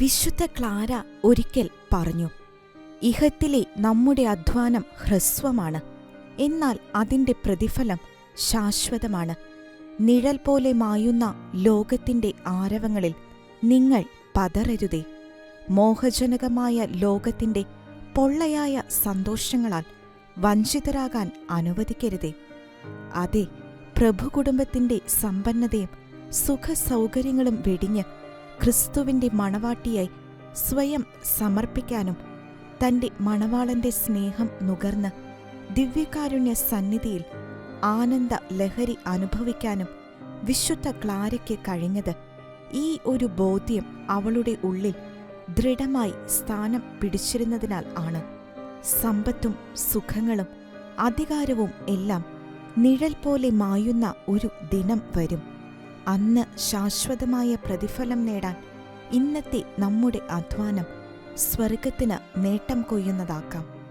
വിശുദ്ധ ക്ലാര ഒരിക്കൽ പറഞ്ഞു ഇഹത്തിലെ നമ്മുടെ അധ്വാനം ഹ്രസ്വമാണ് എന്നാൽ അതിന്റെ പ്രതിഫലം ശാശ്വതമാണ്. നിഴൽ പോലെ മായുന്ന ലോകത്തിന്റെ ആരവങ്ങളിൽ നിങ്ങൾ പതറരുതേ. മോഹജനകമായ ലോകത്തിന്റെ പൊള്ളയായ സന്തോഷങ്ങളാൽ വഞ്ചിതരാകാൻ അനുവദിക്കരുതേ. അതെ പ്രഭുകുടുംബത്തിന്റെ സമ്പന്നതയും സുഖസൗകര്യങ്ങളും വെടിഞ്ഞ് ക്രിസ്തുവിന്റെ മണവാട്ടിയായി സ്വയം സമർപ്പിക്കാനും തന്റെ മണവാളന്റെ സ്നേഹം നുകർന്ന് ദിവ്യകാരുണ്യ സന്നിധിയിൽ ആനന്ദ ലഹരി അനുഭവിക്കാനും വിശുദ്ധ ക്ലാരയ്ക്ക് കഴിഞ്ഞത്. ഈ ഒരു ബോധ്യം അവളുടെ ഉള്ളിൽ ദൃഢമായി സ്ഥാനം പിടിച്ചിരുന്നതിനാൽ ആണ്. സമ്പത്തും സുഖങ്ങളും അധികാരവും എല്ലാം നിഴൽ പോലെ മായുന്ന ഒരു ദിനം വരും. അന്ന് ശാശ്വതമായ പ്രതിഫലം നേടാൻ ഇന്നത്തെ നമ്മുടെ അധ്വാനം സ്വർഗത്തിന് നേട്ടം കൊയ്യുന്നതാക്കാം.